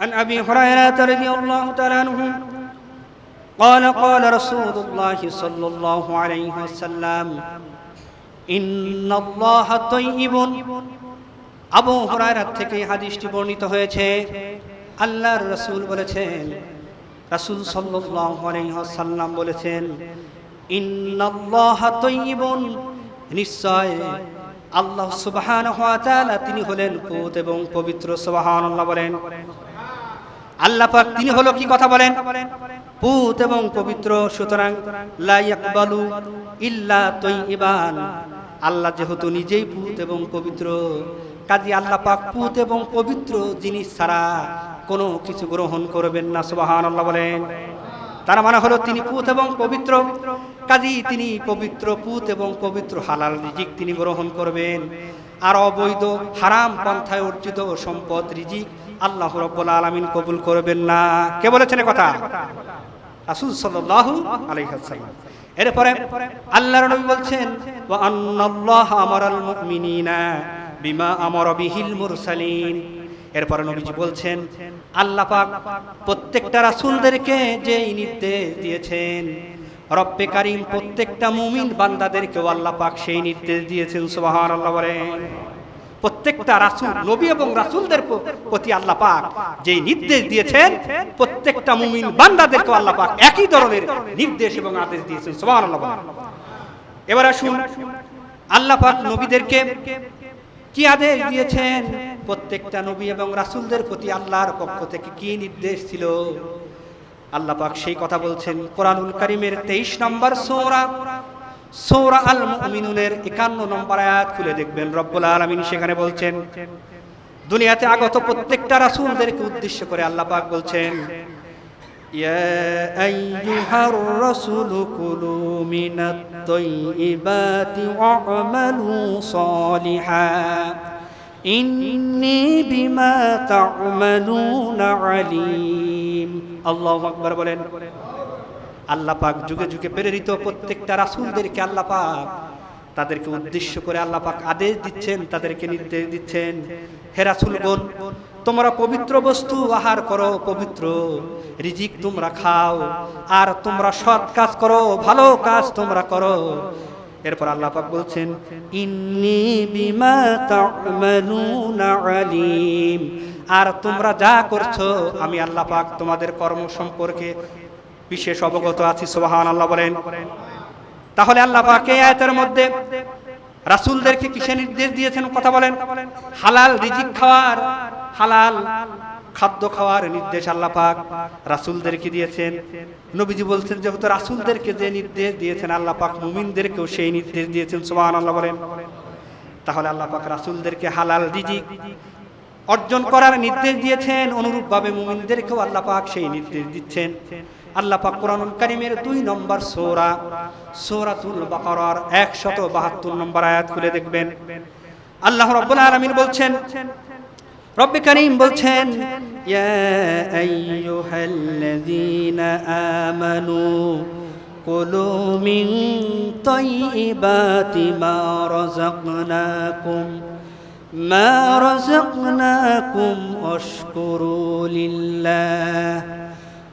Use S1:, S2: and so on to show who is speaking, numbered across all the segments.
S1: عن أبي هريرة رضي الله تعالى عنه قال قال رسول الله صلى الله عليه وسلم إن الله طيب আবু হুরায়রার থেকে এই হাদিসটি বর্ণিত হয়েছে আল্লাহর রাসূল বলেছেন রাসূল সাল্লাল্লাহু আলাইহি ওয়াসাল্লাম বলেছেন ইন্নাল্লাহা তাইয়িবুন নিশ্চয় আল্লাহ সুবহানাহু ওয়া তাআলা তিনি হলেন পুত এবং পবিত্র সুবহানাল্লাহ বলেন আল্লাহ পাক তিনি হলো কি কথা বলেন? পুত এবং পবিত্র, সুতরাং লা ইয়াকবালু ইল্লা তাইয়িবান আল্লাহ যেহেতু নিজেই পুত এবং পবিত্র, কাজী আল্লাহ পাক পুত এবং পবিত্র জিনিস ছাড়া কোনো কিছু গ্রহণ করবেন না, সুবহানাল্লাহ বলেন। তার মানে হলো তিনি পুত এবং পবিত্র, কাজী তিনি পবিত্র, পুত এবং পবিত্র, হালাল রিজিক তিনি গ্রহণ করবেন। আর অবৈধ, হারাম পন্থায় অর্জিত সম্পদ, রিজিক আল্লাহ রব্বুল আলামিন কবুল করবেন না। কে বলেছেন কথা? রাসূল সাল্লাল্লাহু আলাইহি এরপরে আল্লাহর নবী বলছেন, ওয়া আন্নাল্লাহ আমারাল মুমিনিনা বিমা আমারা বিহিল মুরসালিন। এরপরে নবীজি বলছেন, আল্লাহ পাক প্রত্যেকটা রাসূলদেরকে যে নির্দেশ দিয়েছেন, রব্বে কারীম প্রত্যেকটা মুমিন বান্দাদেরকেও আল্লাহ পাক সেই নির্দেশ দিয়েছেন। সুবহানাল্লাহ বলেন। প্রত্যেকটা রাসূল নবী এবং রাসূলদের প্রতি আল্লাহ পাক যে নির্দেশ দিয়েছেন প্রত্যেকটা মুমিন বান্দাদেরকে আল্লাহ পাক একই ধরনের নির্দেশ এবং আদেশ দিয়েছেন। বলেন। এবার আসুন আল্লাহ পাক নবীদেরকে কি আদেশ দিয়েছেন? প্রত্যেকটা নবী এবং রাসূলদের প্রতি আল্লাহর পক্ষ থেকে কি নির্দেশ ছিল? আল্লাহ পাক সেই কথা বলছেন কোরআনুল কারীমের 23 নম্বর সূরা। সূরা আল মুমিনুনের 51 নম্বর আয়াত খুলে দেখবেন রব্বুল আলামিন সেখানে বলছেন দুনিয়াতে আগত প্রত্যেকটা রাসূলদেরকে উদ্দেশ্য করে আল্লাহ পাক বলছেন يا أيها الرسول كلوا من الطيبات واعملوا صالحا إني بما تعملون عليم الله أكبر বলেন আল্লাহ পাক যুগে যুগে প্রেরিত প্রত্যেকটা রাসূলদেরকে আল্লাহ পাক তাদেরকে উদ্দেশ্য করে আল্লাহ পাক আদেশ দিচ্ছেন, তাদেরকে নির্দেশ দিচ্ছেন। হে রাসূলগণ, তোমরা পবিত্র বস্তু আহার করো, পবিত্র রিজিক তোমরা খাও, আর তোমরা সৎ কাজ করো, ভালো কাজ তোমরা করো। এরপর আল্লাহ পাক বলছেন, ইন্নি বিমা তা'মালুনা আলিম। আর তোমরা যা করছ, আমি আল্লাহ পাক তোমাদের কর্ম সম্পর্কে বিশেষ অবগত আছি সোহান আল্লাহ বলেন। তাহলে আল্লাহ পাকে আয়াতের মধ্যে রাসূলদেরকে কিসে নির্দেশ দিয়েছেন কথা বলেন? হালাল রিজিক খাওয়ার, হালাল খাদ্য খাওয়ার নির্দেশ আল্লাহ পাক রাসূলদেরকে দিয়েছেন? নবীজি বলছেন যেহেতু রাসূলদেরকে যে নির্দেশ দিয়েছেন, আল্লাহ পাক মুমিনদেরকেও সেই নির্দেশ দিয়েছেন, সুবহানাল্লাহ বলেন। তাহলে আল্লাহ পাক রাসূলদেরকে হালাল রিজিক অর্জন করার নির্দেশ দিয়েছেন, অনুরূপভাবে মুমিনদেরকেও আল্লাহ পাক সেই নির্দেশ দিচ্ছেন। আল্লাহ পাক কোরআনুল কারিমের দুই নম্বর সোরা, সৌরাতুল বাকারার একশত বাহাত্তর নম্বর আয়াত খুলে দেখবেন। আল্লাহ রব্বুল আলমিন বলছেন, রব্বে করিম বলছেন আমানু কুলু মিন তাইয়িবাতি মা রাযাকনাকুম মা রাযাকনাকুম ওয়াশকুরু লিল্লাহ।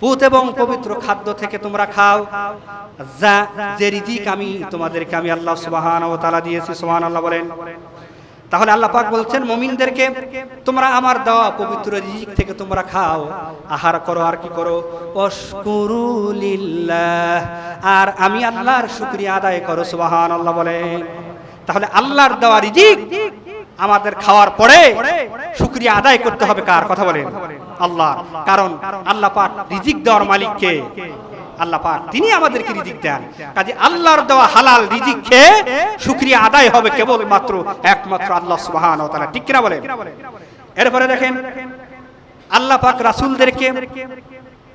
S1: পুত এবং পবিত্র খাদ্য থেকে তোমরা খাও। যা, যে রিজিক আমি তোমাদেরকে আমি আল্লাহ সুবহানাহু ও তালা দিয়েছি, সুবহানাল্লাহ বলেন। তাহলে আল্লাহ পাক বলছেন, মমিনদেরকে তোমরা আমার দেওয়া পবিত্র রিজিক থেকে তোমরা খাও। আহার করো, আর কি করো? আর আমি আল্লাহর শুক্রিয়া আদায় করো, সুবহানাল্লাহ বলেন। তাহলে আল্লাহর দেওয়া রিজিক আমাদের খাওয়ার পরে শুক্রিয়া আদায় করতে হবে কার? কথা বলেন। আল্লাহ। কারণ আল্লাহ পাক রিজিক দেওয়ার মালিক কে আল্লাহ পাক তিনি আমাদেরকে রিজিক দেন। কাজে আল্লাহর দেওয়া হালাল রিজিক খেয়ে শুকরিয়া আদায় হবে কেবল মাত্র একমাত্র আল্লাহ সুবহানাহু ওয়া তাআলা। ঠিক কিনা বলেন? এরপরে দেখেন, আল্লাহ পাক রাসূলদেরকে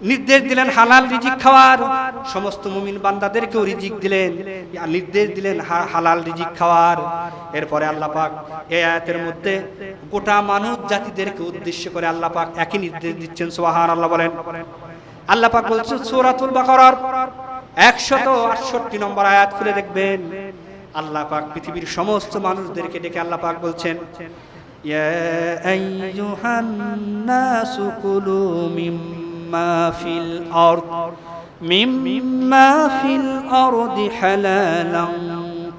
S1: নির্দেশ দিলেন হালাল রিজিক খাওয়ার। সমস্ত মুমিন বান্দাদেরকেও রিজিক দিলেন। নির্দেশ দিলেন হালাল রিজিক খাওয়ার। এরপরে আল্লাহ পাক এই আয়াতের মধ্যে গোটা মানব জাতিদেরকে উদ্দেশ্য করে আল্লাহ পাক একই নির্দেশ দিচ্ছেন সোহান আল্লাহ বলেন। আল্লাহ পাক বলছেন, সূরাতুল বাকারার 168 নম্বর আয়াত খুলে দেখবেন। আল্লাহ পাক পৃথিবীর সমস্ত মানুষদেরকে ডেকে আল্লাহ পাক বলছেন, ইয়া আইয়ুহান কুলু মিম্মা مما في الأرض مما في الأرض حلالا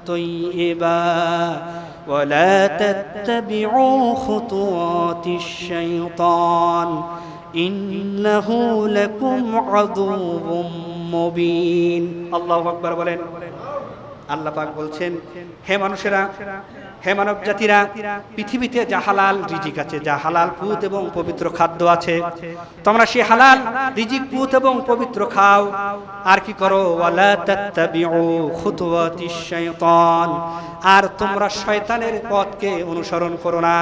S1: طيبا ولا تتبعوا خطوات الشيطان إنه لكم عدو مبين الله أكبر ولين আল্লাহ পাক বলছেন, হে মানুষেরা, হে মানব জাতিরা পৃথিবীতে যা হালাল রিজিক আছে, যা হালাল পুত এবং পবিত্র খাদ্য আছে, তোমরা সেই হালাল রিজিক পুত এবং পবিত্র খাও। আর কি করো? আর তোমরা শয়তানের পথকে অনুসরণ করো না।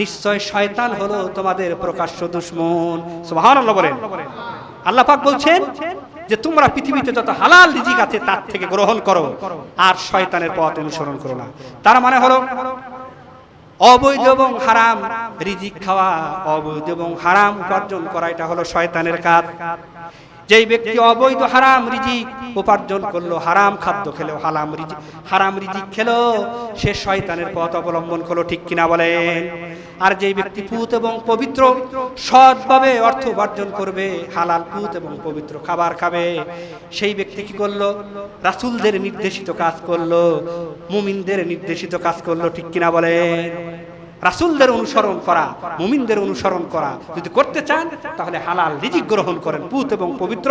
S1: নিশ্চয় শয়তান হলো তোমাদের প্রকাশ্য দুশ্মন। সুবহানাল্লাহ বলেন। আল্লাহ পাক বলছেন যে তোমরা পৃথিবীতে যত হালাল রিজিক আছে তার থেকে গ্রহণ করো, আর শয়তানের পথ অনুসরণ করো না। তার মানে হলো, অবৈধ এবং হারাম রিজিক খাওয়া, অবৈধ এবং হারাম উপার্জন করা, এটা হলো শয়তানের কাজ। যেই ব্যক্তি অবৈধ হারাম রিজিক উপার্জন করল, হারাম খাদ্য খেলো হারাম রিজিক হারাম রিজিক খেলো, সে শয়তানের পথ অবলম্বন করল, ঠিক কিনা বলেন? আর যেই ব্যক্তি পুত এবং পবিত্র সৎভাবে অর্থ উপার্জন করবে হালাল পুত এবং পবিত্র খাবার খাবে। সেই ব্যক্তি কি করল? রাসূলদের নির্দেশিত কাজ করল। মুমিনদের নির্দেশিত কাজ করল ঠিক কিনা বলেন? রাসূলদের অনুসরণ করা মুমিনদের অনুসরণ করা। যদি করতে চান তাহলে হালাল রিজিক গ্রহণ করেন। পুত এবং পবিত্র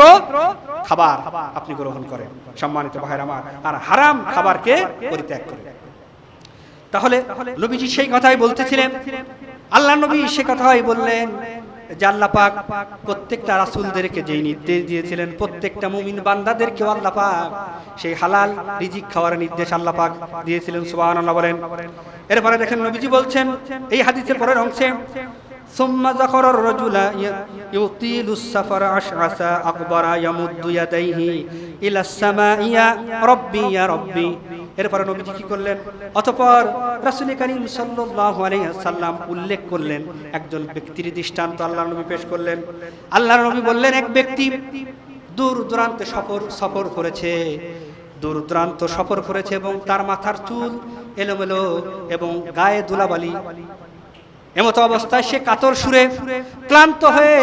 S1: খাবার আপনি গ্রহণ করেন। সম্মানিত ভাইয়ের আমার। আর হারাম খাবারকে পরিত্যাগ করেন। তাহলে নবীজি সেই কথাই বলতেছিলেন আল্লাহ নবী সে কথাই বললেন যে আল্লাহ পাক প্রত্যেকটা রাসূলদেরকে যেই নির্দেশ দিয়েছিলেন প্রত্যেকটা মুমিন বান্দাদেরকেও আল্লাহ পাক সেই হালাল রিজিক খাওয়ার নির্দেশ আল্লাহ পাক দিয়েছিলেন সুবহানাল্লাহ বলেন এরপরে দেখেন নবীজি বলছেন এই হাদিসের পরের অংশে ثم ذكر الرجل يطيل السفر أشعث أكبر يمد يديه إلى السماء يا ربي يا ربي এরপরে নবীজি কি করলেন? অতঃপর রাসূল করিম সাল্লাম উল্লেখ করলেন একজন ব্যক্তির দৃষ্টান্ত আল্লাহর নবী পেশ করলেন। আল্লাহর নবী বললেন, এক ব্যক্তি দূর দূরান্তে সফর সফর করেছে, দূর দূরান্ত সফর করেছে এবং তার মাথার চুল এলোমেলো এবং গায়ে দুলাবালি এমতো অবস্থায় সে কাতর সুরে ক্লান্ত হয়ে,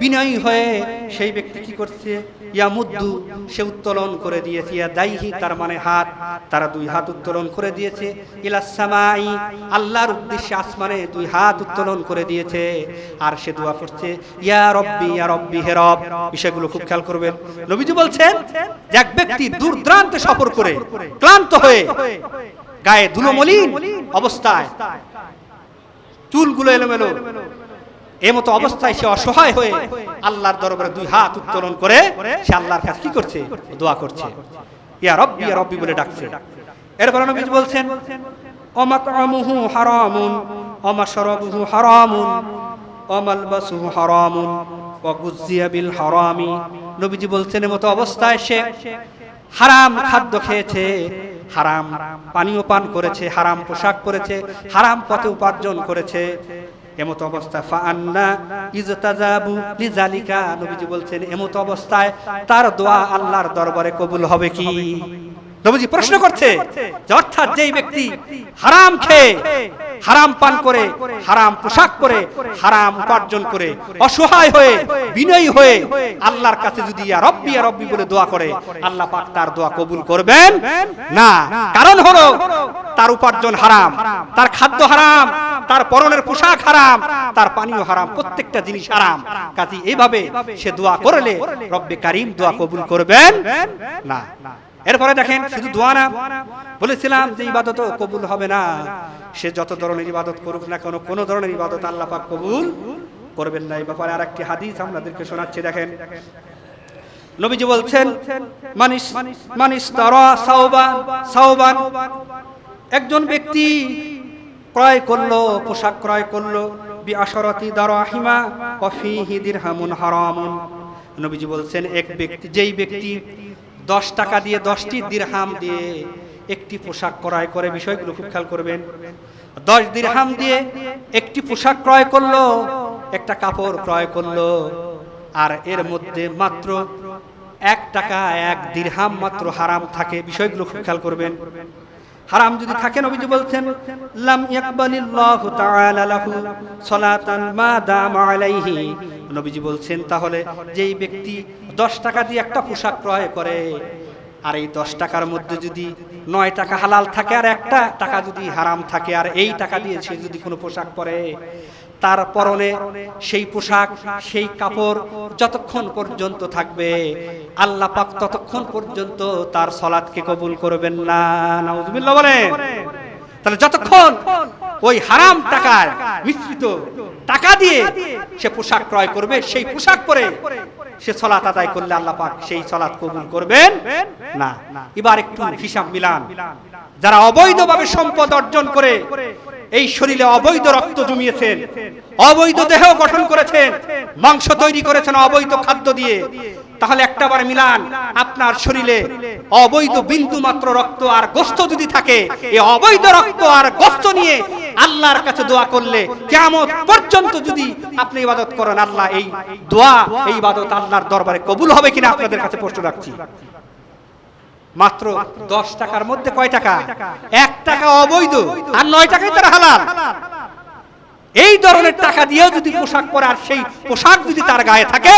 S1: বিনয়ী হয়ে সেই ব্যক্তি কি করছে? ইয়া মুদ্দু, সে উত্তোলন করে দিয়েছে, ইয়া দাইহি, তার মানে হাত। তারা দুই হাত উত্তোলন করে দিয়েছে। ইলাস সামাই, আল্লাহর উদ্দেশ্যে আসমানে দুই হাত উত্তোলন করে দিয়েছে। আর সে দোয়া করছে ইয়া রব্বি ইয়া রব্বি, হে রব। বিষয়গুলো খুব খেয়াল করবেন। নবীজি বলছেন যে এক ব্যক্তি দূর দূরান্তে সফর করে, ক্লান্ত হয়ে, গায়ে ধুলো ধুলোমলিন অবস্থায়, চুলগুলো এলোমেলো এমতো অবস্থায় সে অসহায় হয়ে আল্লাহর দরবারে দুই হাত উত্তোলন করে, সে আল্লাহর কাছে কি করছে? দোয়া করছে। ইয়া রব্বি ইয়া রব্বি বলে ডাকছে। এরপরে নবী বলছেন, অমাতআমুহু হারামুন, অমাশরাবুহু হারামুন, অমালবাসুহু হারামুন ওয়াগুজিয়া বিল হারামি। নবীজি বলছেন, এমতো অবস্থায় সে হারাম খাদ্য খেয়েছে, হারাম পানীয় পান করেছে, হারাম পোশাক পরেছে, হারাম পথে উপার্জন করেছে এমত অবস্থা। ফান্না ইজতাজাবু লিজালিকা নবীজি বলছেন, এমত অবস্থায় তার দোয়া আল্লাহর দরবারে কবুল হবে কি? নবীজি প্রশ্ন করছে যে, অর্থাৎ যেই ব্যক্তি হারাম খেয়ে, হারাম পান করে, হারাম পোশাক পরে হারাম উপার্জন করে, অসহায় হয়ে, বিনয়ী হয়ে আল্লাহর কাছে যদি রব্বি রব্বি বলে দোয়া করে, আল্লাহ পাক তার দোয়া কবুল করবেন? না। কারণ হলো তার উপার্জন হারাম, তার খাদ্য হারাম তার পরনের পোশাক হারাম তার পানীয় হারাম প্রত্যেকটা জিনিস হারাম। কাজে এইভাবে সে দোয়া করলে রব্বে কারিম দোয়া কবুল করবেন? না। এরপরে দেখেন শুধু দোয়া না। বলেছিলাম যে ইবাদত কবুল হবে না। সে যত ধরনের ইবাদত করুক না কেন কোন ধরনের ইবাদত আল্লাহ পাক কবুল করবেন না। এই ব্যাপারে আরেকটি হাদিস আপনাদেরকে শোনাচ্ছি দেখেন। নবীজি বলছেন মানিস মানিস তারা সাওবান সাওবান। একজন ব্যক্তি ক্রয় করল, পোশাক ক্রয় করল। বি আশরতি দারাহিমা ওয়া ফীহি দিরহামুন হারামুন। নবীজি বলছেন, এক ব্যক্তি, যেই ব্যক্তি দশ টাকা দিয়ে দশটি দিরহাম দিয়ে একটি পোশাক ক্রয় করে, বিষয়গুলো খুব খেয়াল করবেন। দশ দিরহাম দিয়ে একটি পোশাক ক্রয় করল, একটা কাপড় ক্রয় করল, আর এর মধ্যে মাত্র এক টাকা এক দিরহাম মাত্র হারাম থাকে, বিষয়গুলো খুব খেয়াল করবেন। হারাম যদি থাকে নবীজি বলছেন, লাম ইয়াকবালিল্লাহু তাআলা লাহু সালাতান মা দাম আলাইহি। নবীজি বলছেন, তাহলে যেই ব্যক্তি 10 টাকা দিয়ে একটা পোশাক ক্রয় করে, আর এই 10 টাকার মধ্যে যদি 9 টাকা হালাল থাকে আর একটা টাকা যদি হারাম থাকে, আর এই টাকা দিয়ে সে যদি কোনো পোশাক পরে তার পরনে সেই পোশাক, সেই কাপড় যতক্ষণ পর্যন্ত থাকবে, আল্লাহ পাক ততক্ষণ পর্যন্ত তার সলাদকে কবুল করবেন না। নাউজুবিল্লাহ বলেন। তাহলে যতক্ষণ ওই হারাম টাকায় মিশ্রিত টাকা দিয়ে সে পোশাক ক্রয় করবে, সেই পোশাক পরে সে সলাত আদায় করলে আল্লাহ পাক সেই সলাত কবুল করবেন না। এবার একটু হিসাব মিলান। যারা অবৈধভাবে সম্পদ অর্জন করে এই শরীরে অবৈধ রক্ত জমিয়েছেন, অবৈধ দেহ গঠন করেছেন, মাংস তৈরি করেছেন অবৈধ খাদ্য দিয়ে। তাহলে একটাবার মিলান, আপনার শরীরে অবৈধ বিন্দু মাত্র রক্ত আর গোস্ত যদি থাকে এই অবৈধ রক্ত আর গোস্ত নিয়ে আল্লাহর কাছে দোয়া করলে কেমন পর্যন্ত যদি আপনি ইবাদত করেন, আল্লাহ এই দোয়া, এই ইবাদত আল্লাহর দরবারে কবুল হবে কিনা আপনাদের কাছে প্রশ্ন রাখছি। মাত্র দশ টাকার মধ্যে কয় টাকা? এক টাকা অবৈধ আর নয় টাকাই তারা হালাল। এই ধরনের টাকা দিয়েও যদি পোশাক পরে আর সেই পোশাক যদি তার গায়ে থাকে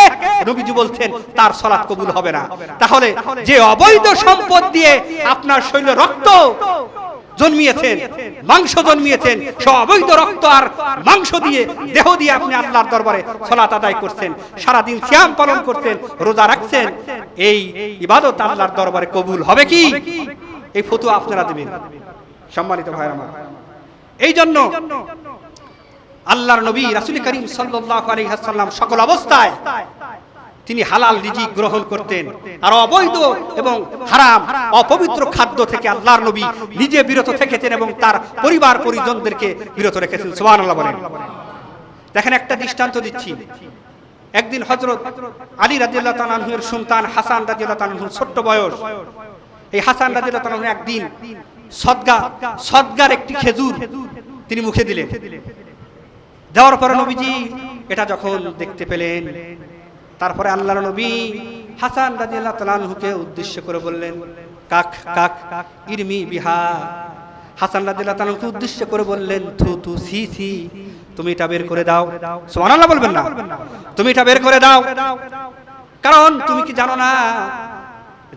S1: নবীজি বলছেন তার সলাৎ কবুল হবে না। তাহলে যে অবৈধ সম্পদ দিয়ে আপনার শরীরে রক্ত জন্মিয়েছেন, মাংস জন্মিয়েছেন সে অবৈধ রক্ত আর মাংস দিয়ে দেহ দিয়ে আপনি আল্লাহর দরবারে সলাত আদায় করছেন, সারাদিন শ্যাম পালন করছেন, রোজা রাখছেন, এই ইবাদত আল্লাহর দরবারে কবুল হবে কি? এই ফতু আপনারা দেবেন। সম্মানিত ভাইরা আমার। এই জন্য আল্লাহর নবী রাসূল করিম সাল্লাল্লাহু আলাইহি ওয়াসাল্লাম সকল অবস্থায় তিনি হালাল রিজিক গ্রহণ করতেন। আর অবৈধ এবং হারাম, অপবিত্র খাদ্য থেকে আল্লাহর নবী নিজে বিরত থেকেছেন এবং তার পরিবার পরিজনদেরকে বিরত রেখেছেন। সুবহানাল্লাহ বলেন। দেখেন, একটা দৃষ্টান্ত দিচ্ছি। একদিন হজরত আলী রাদিয়াল্লাহু তাআলা আনহুর সন্তান হাসান রাদিয়াল্লাহু তাআলা ছোট্ট বয়স। এই হাসান রাদিয়াল্লাহু তাআলা একদিন সদগা, সদগার একটি খেজুর তিনি মুখে দিলেন। দেওয়ার পরে নবীজি এটা যখন দেখতে পেলেন তারপরে আল্লাহর নবী হাসান রাদিয়াল্লাহু তাআলা আনহুকে উদ্দেশ্য করে বললেন, কাক কাক, ইরমি বিহা। হাসান রাদিয়াল্লাহু তাআলা আনহুকে উদ্দেশ্য করে বললেন, থু থু সি সি তুমি এটা বের করে দাও। সুবহানাল্লাহ বলবেন না, তুমি এটা বের করে দাও। কারণ তুমি কি জানো না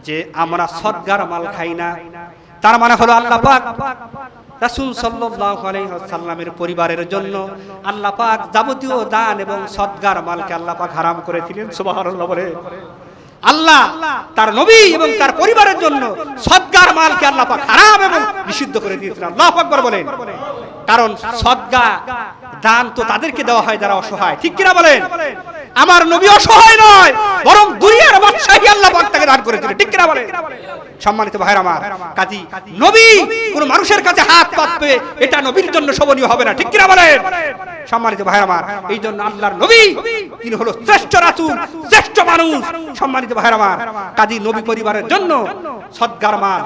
S1: যে আমরা সদগার মাল খাই না? তার মানে হলো আল্লাহ পাক রাসূল সাল্লাহ আলাইসাল্লামের পরিবারের জন্য আল্লাহ পাক যাবতীয় দান এবং সদ্গার মালকে আল্লাহ পাক হারাম করেছিলেন সুবাহ বলে। আল্লাহ তার নবী এবং তার পরিবারের জন্য সদগার মালকে আল্লাহ পাক হারাম এবং নিষিদ্ধ করে দিয়েছিলেন আল্লাহ আকবার বলেন। কারণ সদগা দান তো তাদেরকে দেওয়া হয় যারা অসহায়। ঠিক কিনা বলেন? আমার নবী অসহায় নয়, বরং দুনিয়ার বাদশাহী আল্লাহ পাক তাকে দান করেছিলেন ঠিক কিনা বলেন? সম্মানিত ভাইরা আমার, কাজী, নবী কোন মানুষের কাছে হাত পাতবে এটা নবীর জন্য শোভনীয় হবে না। ঠিক কিনা বলেন? সম্মানিত ভাইরা আমার, এই জন্য আল্লাহর নবী, তিনি হলো শ্রেষ্ঠ রাসূল, শ্রেষ্ঠ মানুষ। সম্মানিত ভাইরা আমার, কাজী নবী পরিবারের জন্য সদগার মাল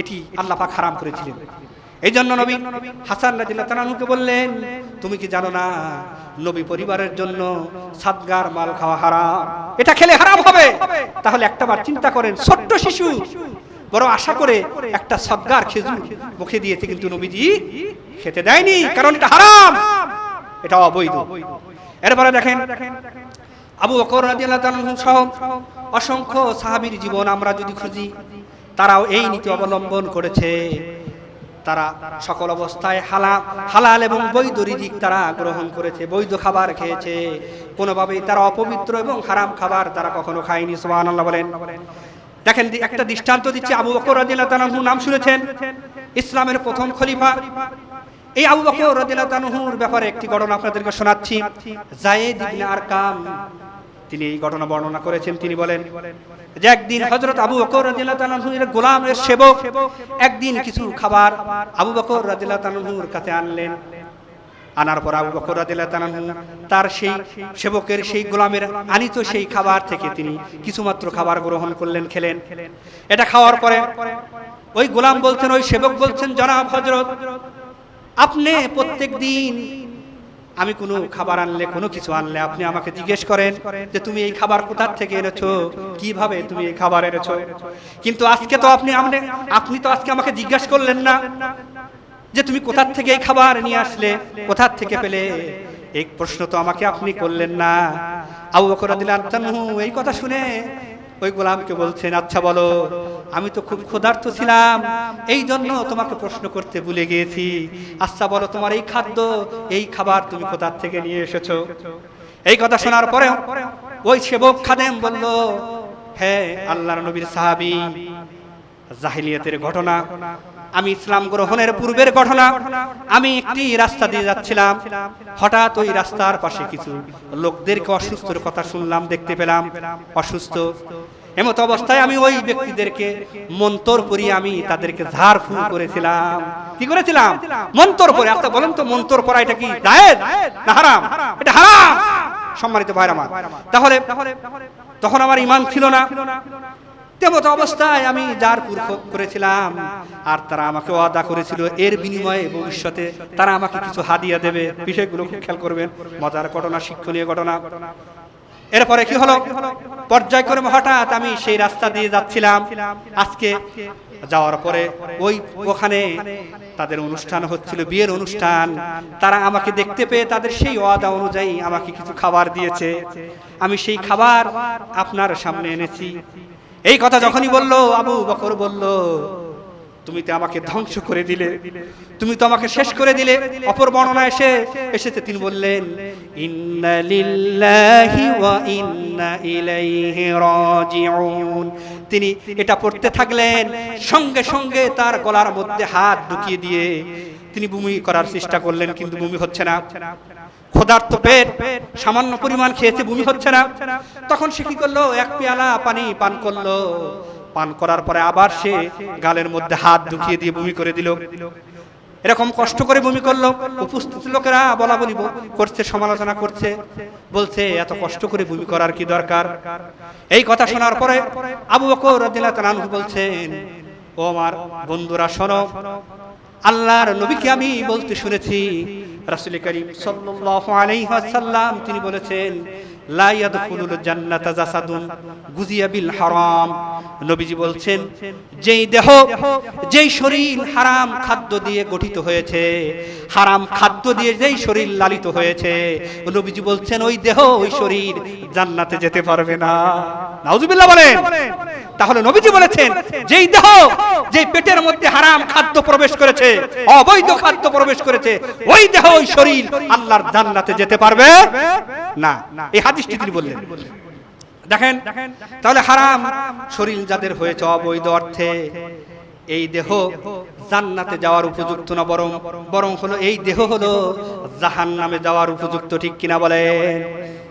S1: এটি আল্লাহ পাক হারাম করেছিলেন। এই জন্য নবী হাসান রাদিল্লাহ তাআলাকে বললেন, তুমি কি জানো না, নবী পরিবারের জন্য সাদগার মাল খাওয়া হারাম? এটা খেলে হারাম হবে। তাহলে একটাবার চিন্তা করেন, ছোট্ট শিশু, বড় আশা করে একটা সদগার খেজুর মুখে দিয়েছে কিন্তু নবীজি খেতে দেয়নি, কারণ এটা হারাম। এটা অবৈধ। এরপরে দেখেন আবু বকর রাদিয়াল্লাহু তাআলা সহ অসংখ্য সাহাবীর জীবন আমরা যদি খুঁজি, তারাও এই নীতি অবলম্বন করেছে। তারা সকল অবস্থায় হালা, হালাল এবং বৈধ রিজিক তারা গ্রহণ করেছে, বৈধ খাবার খেয়েছে। কোনোভাবেই তারা অপবিত্র এবং হারাম খাবার তারা কখনো খায়নি, সুবহানাল্লাহ বলেন। দেখেন একটা দৃষ্টান্ত দিচ্ছে, আবু বকর রাদিয়াল্লাহু তাআলা নাম শুনেছেন? ইসলামের প্রথম খলিফা। এই আবু বকর রাদিয়াল্লাহু তাআলার ব্যাপারে একটি ঘটনা আপনাদেরকে শোনাচ্ছি। জায়েদ আরকাম তিনি এই ঘটনা বর্ণনা করেছেন, তিনি বলেন, যে একদিন হজরত আবু বকর এর গোলামের সেবক একদিন কিছু খাবার আবু বকর রাদিয়াল্লাহু তাআলার কাছে আনলেন। আনার পর আবু বকর রাদিয়াল্লাহু তার সেই সেবকের, সেই গোলামের আনিত সেই খাবার থেকে তিনি কিছুমাত্র খাবার গ্রহণ করলেন, খেলেন। এটা খাওয়ার পরে ওই গোলাম বলছেন, ওই সেবক বলছেন, জনাব হযরত, আপনি প্রত্যেক দিন আমি কোনো খাবার আনলে, কোনো কিছু আনলে আপনি আমাকে জিজ্ঞেস করেন যে তুমি এই খাবার কোথার থেকে এনেছো? কীভাবে তুমি এই খাবার এনেছো? কিন্তু আজকে তো আপনি আপনি তো আজকে আমাকে জিজ্ঞেস করলেন না যে তুমি কোথার থেকে এই খাবার নিয়ে আসলে কোথার থেকে পেলে? এই প্রশ্ন তো আমাকে আপনি করলেন না। আবু বকর এই কথা শুনে ওই গোলামকে বলছেন আচ্ছা বলো, আমি তো খুব ক্ষুধার্থ ছিলাম। এই জন্য তোমাকে প্রশ্ন করতে ভুলে গিয়েছি। আচ্ছা বলো, তোমার এই খাদ্য, এই খাবার তুমি কোথার থেকে নিয়ে এসেছ? এই কথা শোনার পরে ওই সেবক খাদেম বলল হ্যাঁ আল্লাহ নবীর সাহাবি, জাহিলিয়াতের ঘটনা। আমি ইসলাম গ্রহণের পূর্বের ঘটনা, আমি একটি রাস্তা দিয়ে যাচ্ছিলাম। হঠাৎ ওই রাস্তার পাশে কিছু লোকদেরকে অসুস্থর কথা শুনলাম, দেখতে পেলাম। অসুস্থ। এমত অবস্থায় আমি ওই ব্যক্তিদেরকে মন্তর করিয়ে আমি তাদেরকে ঝাড় ফুল করেছিলাম। কি করেছিলাম? মন্তর করে আচ্ছা বলেন তো, মন্তর করা এটা কি? জায়েজ না হারাম? এটা হারাম! সম্মানিত ভাইরা আমার। তাহলে, তখন আমার ইমান ছিল না। তেমত অবস্থায় আমি যার করেছিলাম। আর তারা আমাকে ওয়াদা করেছিল এর বিনিময়ে ভবিষ্যতে তারা আমাকে কিছু হাদিয়া দেবে। বিষয়গুলো খেয়াল করবেন। মজার ঘটনা, শিক্ষণীয় ঘটনা। এরপরে কি হলো? পর্যায়ক্রমে হঠাৎ আমি সেই রাস্তা দিয়ে যাচ্ছিলাম। আজকে যাওয়ার পরে ওই ওখানে তাদের অনুষ্ঠান হচ্ছিল, বিয়ের অনুষ্ঠান। তারা আমাকে দেখতে পেয়ে তাদের সেই ওয়াদা অনুযায়ী আমাকে কিছু খাবার দিয়েছে। আমি সেই খাবার আপনার সামনে এনেছি। এই কথা যখনই বলল, আবু বকর বলল, তুমি তো আমাকে ধ্বংস করে দিলে। তুমি তো আমাকে শেষ করে দিলে। অপর বর্ণনা এসে, এসেছে তিনি বললেন তিনি এটা পড়তে থাকলেন, সঙ্গে সঙ্গে তার গলার মধ্যে হাত ঢুকিয়ে দিয়ে তিনি বমি করার চেষ্টা করলেন, কিন্তু বমি হচ্ছে না। ক্ষুধার্ত পেট, সামান্য পরিমাণ খেয়েছে, বমি হচ্ছে না। তখন সে কি করল? এক পেয়ালা পানি পান করল। পান করার পরে আবার সে গালের মধ্যে হাত ঢুকিয়ে দিয়ে বমি করে দিল। এরকম কষ্ট করে বমি করল। উপস্থিত লোকেরা বলা বলি করছে, সমালোচনা করছে। বলছে, এত কষ্ট করে বমি করার কি দরকার? এই কথা শোনার পরে আবু বকর রাদিয়াল্লাহু তাআলা বলছেন, ও আমার বন্ধুরা, শোনো। আল্লাহর নবীকে আমি বলতে শুনেছি রাসূল করিম সাল্লাল্লাহু আলাইহি ওয়াসাল্লাম তিনি বলেছেন হারাম। খাদ্য জান্নাতে যেতে পারবে না। বলেন। তাহলে নবীজি বলেছেন, যেই দেহ পেটের মধ্যে হারাম খাদ্য প্রবেশ করেছে, অবৈধ খাদ্য প্রবেশ করেছে, ওই দেহ, ওই শরীর আল্লাহর জান্নাতে যেতে পারবে না। এই হাদিসটি তিনি বললেন? দেখেন, তাহলে হারাম শরীর যাদের হয়েছে অবৈধ অর্থে, এই দেহ জান্নাতে যাওয়ার উপযুক্ত না বরং বরং হলো এই দেহ হলো জাহান নামে যাওয়ার উপযুক্ত, ঠিক কিনা বলেন?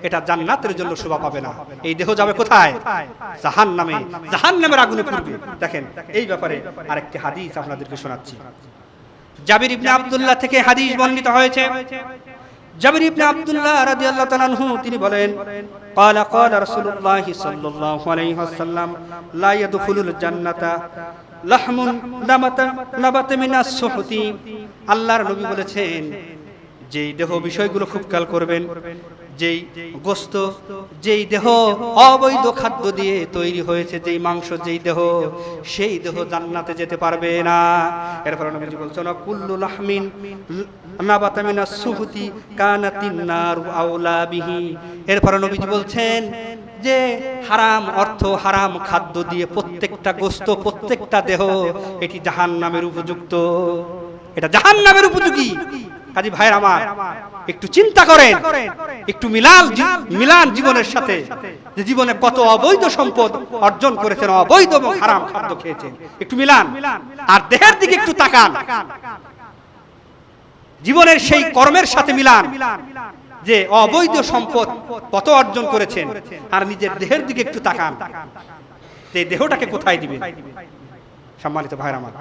S1: এটা জান্নাতের জন্য শোভা পাবে না। এই দেহ যাবে কোথায়? জাহান নামে জাহান নামের আগুনে পুড়বে। দেখেন, এই ব্যাপারে আরেকটি হাদিস আপনাদেরকে শোনাচ্ছি। জাবির ইবনে আব্দুল্লাহ থেকে হাদিস বর্ণিত হয়েছে জাবির ইবনে আব্দুল্লাহ রাদিয়াল্লাহু তিনি বলেন ক্বালা ক্বালা রাসূলুল্লাহ সাল্লাল্লাহু আলাইহি ওয়াসাল্লাম, লা ইয়াদখুলুল জান্নাতা, লাহমুন নাবাতা নাবাতা মিনাস সুহতি। আল্লাহর নবী বলেছেন যেই দেহ বিষয়গুলো খুব খেয়াল করবেন যেই গোস্ত যেই দেহ অবৈধ খাদ্য দিয়ে তৈরি হয়েছে যেই মাংস যেই দেহ সেই দেহ জান্নাতে যেতে পারবে না। এরপরে নবীজি বলছেন কুল্লু লাহমিন নাবাতা মিনাস সুহুতি কানাতিন নারু আউলা বিহি। এরপরে নবীজি বলছেন যে হারাম অর্থ হারাম খাদ্য দিয়ে প্রত্যেকটা গোস্ত প্রত্যেকটা দেহ এটি জাহান নামের উপযুক্ত। এটা জাহান নামের উপযোগী। কাজী ভাইয়ের আমার একটু চিন্তা করেন একটু মিলাল মিলান জীবনের সাথে যে জীবনে কত অবৈধ সম্পদ অর্জন করেছেন অবৈধ এবং হারাম খাদ্য খেয়েছেন। একটু মিলান আর দেহের দিকে একটু তাকান। জীবনের সেই কর্মের সাথে মিলান যে অবৈধ সম্পদ কত অর্জন করেছেন আর নিজের দেহের দিকে একটু তাকান। যে দেহটাকে কোথায় দিবে সম্মানিত ভাইরা আমার।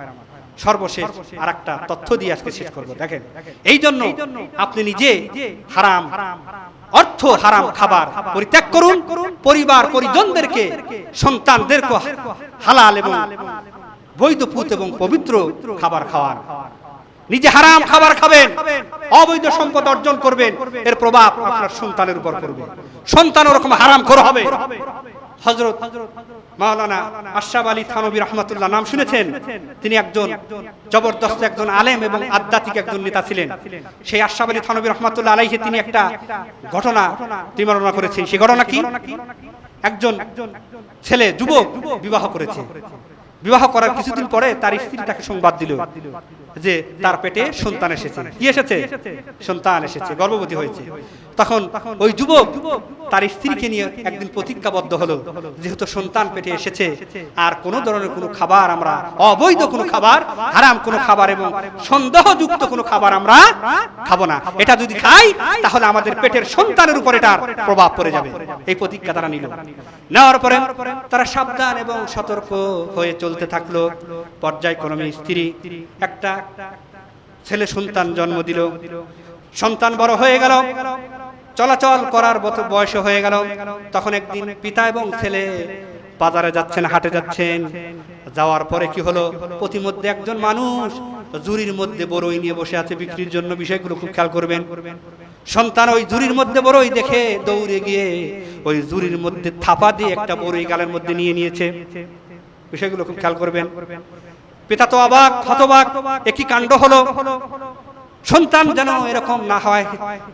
S1: সর্বশেষ আর একটা তথ্য দিয়ে আজকে শেষ করব। দেখেন এই জন্য আপনি নিজে হারাম অর্থ হারাম খাবার পরিত্যাগ করুন পরিবার পরিজনদেরকে সন্তানদেরকে হালাল এবং বৈধ পুত এবং পবিত্র খাবার খাওয়ান। নিজে হারাম খাবার খাবেন অবৈধ সম্পদ অর্জন করবেন এর প্রভাব আপনার সন্তানের উপর পড়বে। সন্তান ওরকম হারাম খোর হবে। হজরত মাওলানা আশরাফ আলী থানবী রহমাতুল্লাহ নাম শুনেছেন? তিনি একজন জবরদস্ত একজন আলেম এবং আধ্যাত্মিক একজন নেতা ছিলেন। সেই আশরাফ আলী থানবী রহমাতুল্লাহ আলাইহে তিনি একটা ঘটনা তিনি করেছেন। সেই ঘটনা কি? একজন ছেলে, যুবক বিবাহ করেছে। বিবাহ করার কিছুদিন পরে তার স্ত্রী তাকে সংবাদ দিল। যে তার পেটে সন্তান এসেছে। কি এসেছে? সন্তান এসেছে, গর্ভবতী হয়েছে। তখন ওই যুবক তার স্ত্রীকে নিয়ে একদিন প্রতিজ্ঞাবদ্ধ হলো, যেহেতু সন্তান পেটে এসেছে, আর কোন ধরনের কোনো খাবার আমরা, অবৈধ কোনো খাবার, হারাম কোনো খাবার এবং সন্দেহযুক্ত কোনো খাবার আমরা খাব না। এটা যদি খাই, তাহলে আমাদের পেটের সন্তানের উপর এটার প্রভাব পড়ে যাবে। এই প্রতিজ্ঞা তারা নিল। নেওয়ার পরে তারা সাবধান এবং সতর্ক হয়ে চলতে থাকল। পর্যায়ক্রমে স্ত্রী একটা ছেলে সন্তান জন্ম দিল। সন্তান বড় হয়ে গেল। চলাচল করার বয়স হয়ে গেল। তখন একদিন পিতা এবং ছেলে বাজারে যাচ্ছেন, হাটে যাচ্ছেন। যাওয়ার পরে কি হলো? প্রতিমধ্যে একজন মানুষ জুরির মধ্যে বড়ই নিয়ে বসে আছে, বিক্রির জন্য বিষয়গুলো খুব খেয়াল করবেন। সন্তান ওই জুরির মধ্যে বড়ই দেখে দৌড়ে গিয়ে ওই জুরির মধ্যে থাপা দিয়ে একটা বড়ই গালের মধ্যে নিয়ে নিয়েছে। বিষয়গুলো খুব খেয়াল করবেন। পিতা তো অবাক হতবাক একই কাণ্ড হলো। সন্তান যেন এরকম না হয়,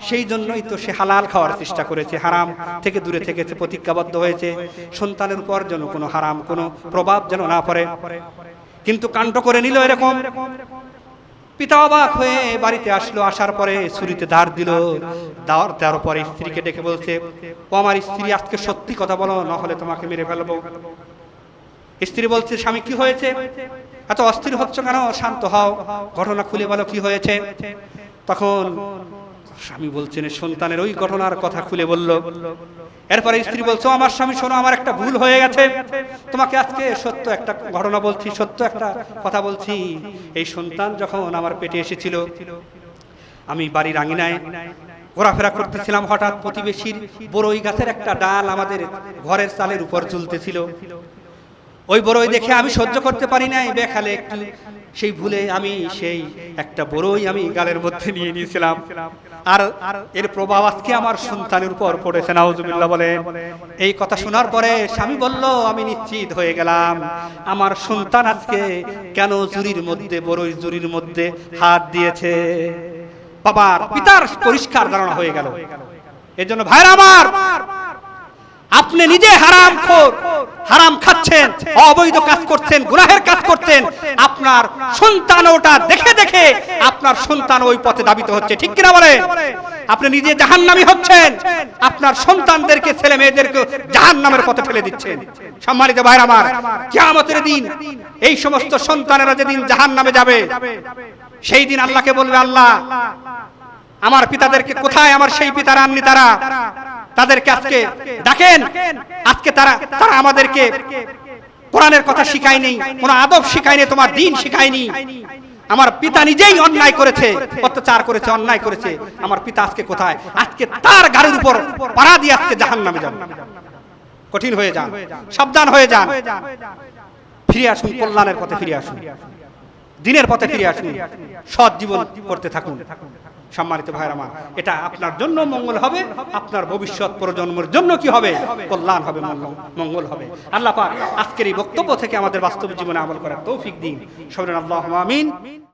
S1: সেই জন্যই তো সে হালাল খাওয়ার চেষ্টা করেছে, হারাম থেকে দূরে থেকে প্রতিজ্ঞাবদ্ধ হয়েছে। সন্তানের উপর যেন কোনো হারাম, কোনো প্রভাব যেন না পড়ে। কিন্তু কাণ্ড করে নিল এরকম। পিতা অবাক হয়ে বাড়িতে আসলো, আসার পরে ছুরিতে ধার দিল। দাওয়ার দেওয়ার পরে স্ত্রীকে ডেকে বলছে, ও আমার স্ত্রী, আজকে সত্যি কথা বলো, না হলে তোমাকে মেরে ফেলব। স্ত্রী বলছে, স্বামী, কি হয়েছে? এত অস্থির হচ্ছ কেন? শান্ত হও। ঘটনা খুলে বলো কি হয়েছে? তখন স্বামী বলছেন, সন্তানের ওই ঘটনার কথা খুলে বলল। এরপরে স্ত্রী বলছো, আমার স্বামী, শোনো, আমার একটা ভুল হয়ে গেছে। তোমাকে আজকে সত্য একটা ঘটনা বলছি, সত্য একটা কথা বলছি। এই সন্তান যখন আমার পেটে এসেছিল, আমি বাড়ির আঙিনায় ঘোরাফেরা করতেছিলাম। হঠাৎ প্রতিবেশীর বড়ই গাছের একটা ডাল আমাদের ঘরের চালের উপর ঝুলতেছিল। ওই বড়ই দেখে আমি সহ্য করতে পারি নাই বেখালে একটু সেই ভুলে আমি সেই একটা বড়ই আমি গালের মধ্যে নিয়ে নিয়েছিলাম। আর এর প্রভাব আজকে আমার সন্তানের উপর পড়েছে নাউজুবিল্লাহ বলেন। এই কথা শোনার পরে স্বামী বলল আমি নিশ্চিত হয়ে গেলাম। আমার সন্তান আজকে কেন জুরির মধ্যে বড়ই জুরির মধ্যে হাত দিয়েছে? বাবার পিতার পরিষ্কার ধারণা হয়ে গেল। এজন্য ভাইরা আমার! আপনি নিজে হারাম হারাম খাচ্ছেন, অবৈধ কাজ করছেন, গুনাহের কাজ করছেন, আপনার সন্তান ওটা দেখে দেখে আপনার সন্তান ওই পথে দাবিত হচ্ছে। ঠিক কিনা বলে আপনি নিজে জাহান্নামি হচ্ছেন, আপনার সন্তানদেরকে, ছেলে মেয়েদেরকে জাহান্নামের পথে ফেলে দিচ্ছেন। সম্মানিত ভাইরা আমার, কিয়ামতের দিন এই সমস্ত সন্তানেরা যেদিন জাহান্নামে যাবে, সেই দিন আল্লাহকে বলবে, আল্লাহ, আমার পিতাদেরকে কোথায় আমার সেই পিতারা আননি তারা? তাদেরকে আজকে ডাকেন। আজকে তারা তারা আমাদেরকে কোরআনের কথা শিখায়নি, কোন আদব শিখায়নি, তোমার দিন শিখায়নি। আমার পিতা নিজেই অন্যায় করেছে, অত্যাচার করেছে, অন্যায় করেছে। আমার পিতা আজকে কোথায়? আজকে তার গাড়ির উপর পাড়া দিয়ে আজকে জাহান নামে যান কঠিন হয়ে যান, সাবধান হয়ে যান। ফিরে আসুন, কল্যাণের পথে ফিরে আসুন। দিনের পথে ফিরে আসুন। সৎ জীবন করতে থাকুন। সম্মানিত ভাইয়ের আমার, এটা আপনার জন্য মঙ্গল হবে, আপনার ভবিষ্যৎ প্রজন্মের জন্য কি হবে? কল্যাণ হবে, মঙ্গল- মঙ্গল হবে। আল্লাহ পাক আজকের এই বক্তব্য থেকে আমাদের বাস্তব জীবনে আমল করার তৌফিক দিন। সবরেন আল্লাহ আমিন।